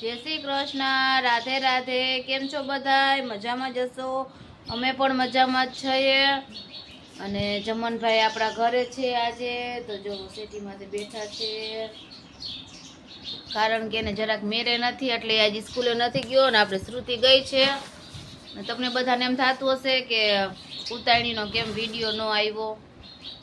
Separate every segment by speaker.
Speaker 1: જય શ્રી કૃષ્ણ, રાધે રાધે, કેમ છો બધાય? મજામાં જશો? અમે પણ મજામાં જ છીએ. અને જમનભાઈ આપણા ઘરે છે આજે, તો જો સિટીમાંથી બેઠા છે. કારણ કે એને જરાક મેરે નથી, એટલે આજે સ્કૂલે નથી ગયો ને આપણે શ્રુતિ ગઈ છે. તમને બધાને એમ થતું હશે કે ઉતારણીનો કેમ વીડિયો ન આવ્યો?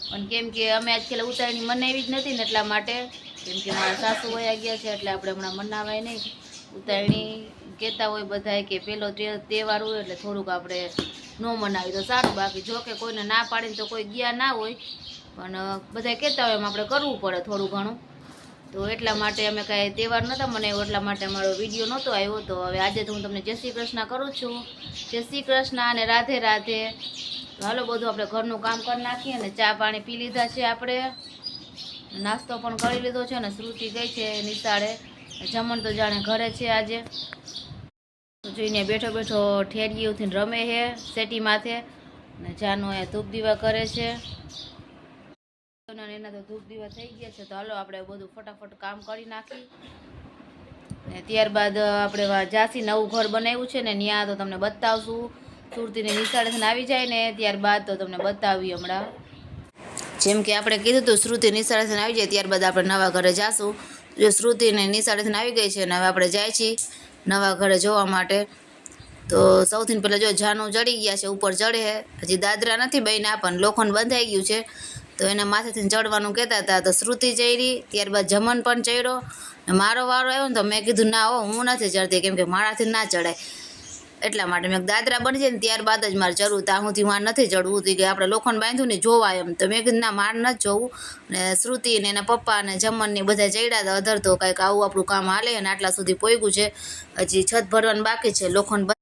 Speaker 1: પણ કેમ કે અમે આજકાલ ઉતારણી મનાવી જ નથી ને એટલા માટે. કેમ કે મારા સાસુ વયા ગયા છે, એટલે આપણે હમણાં મનાવાય નહીં. ઉતારણી કહેતા હોય બધાય કે પેલો તહેવાર હોય એટલે થોડુંક આપણે ન મનાવી તો સારું. બાકી જો કે કોઈને ના પાડીને તો કોઈ ગયા ના હોય, પણ બધાએ કહેતા હોય એમ આપણે કરવું પડે થોડું ઘણું. તો એટલા માટે અમે કાંઈ તહેવાર નહોતા મનાવ્યો, એટલા માટે અમારો વીડિયો નહોતો આવ્યો. તો હવે આજે તો હું તમને જય શ્રી કૃષ્ણ કરું છું. જય શ્રી કૃષ્ણ અને રાધે રાધે. હાલો બધું આપણે ઘરનું કામ કરી નાખીએ અને ચા પાણી પી લીધા છે આપણે. નાસ્તો પણ કરી લીધો છે અને શ્રુતિ ગઈ છે નિશાળે. જમણ તો જાણે ઘરે છે આજે. જોઈને બેઠો બેઠો ઠેરીએ ઉઠીને રમે છે સેટી માથે. અને જાનો એ ધૂપ દીવા કરે છે. એના તો ધૂપ દીવા થઈ ગયા છે, તો હાલો આપણે બધું ફટાફટ કામ કરી નાખી. ને ત્યારબાદ આપણે જાસી નવું ઘર બનાવ્યું છે ને ત્યાં તો તમને બતાવશું. સુરતીને નિશાળેથી આવી જાય ને ત્યારબાદ તો તમને બતાવી હમણાં. જેમ કે આપણે કીધું હતું શ્રુતિ નિશાળેથી આવી જાય, ત્યારબાદ આપણે નવા ઘરે જાશું. જો શ્રુતિને નિશાળેથી આવી ગઈ છે અને હવે આપણે જાય છીએ નવા ઘરે જોવા માટે. તો સૌથી પહેલાં જો જાનું ચડી ગયા છે, ઉપર ચડે હજી દાદરા નથી બન્યા, પણ લોખંડ બંધાઈ ગયું છે. તો એને માથેથી ચડવાનું કહેતા હતા. તો શ્રુતિ ચડી ત્યારબાદ જમન પણ ચડ્યો મારો વારો આવ્યો ને તો મેં કીધું, ના હો, હું નથી ચડતી કેમ કે મારાથી ના ચડાય એટલા માટે મેં દાદરા બની જાય ને ત્યારબાદ જ મારે ચડવું ત્યાં સુધી માર નથી ચડવું હતી કે આપણે લોખંડ બાંધ્યું ને જોવા એમ. તો મેં કીધું, ના, માર નથી જોવું. ને શ્રુતિ ને એના પપ્પા ને જમન ને બધા ચડ્યા હતા અધર તો કાંઈક આવું આપણું કામ હાલે અને આટલા સુધી પોગ્યું છે. હજી છત ભરવાનું બાકી છે, લોખંડ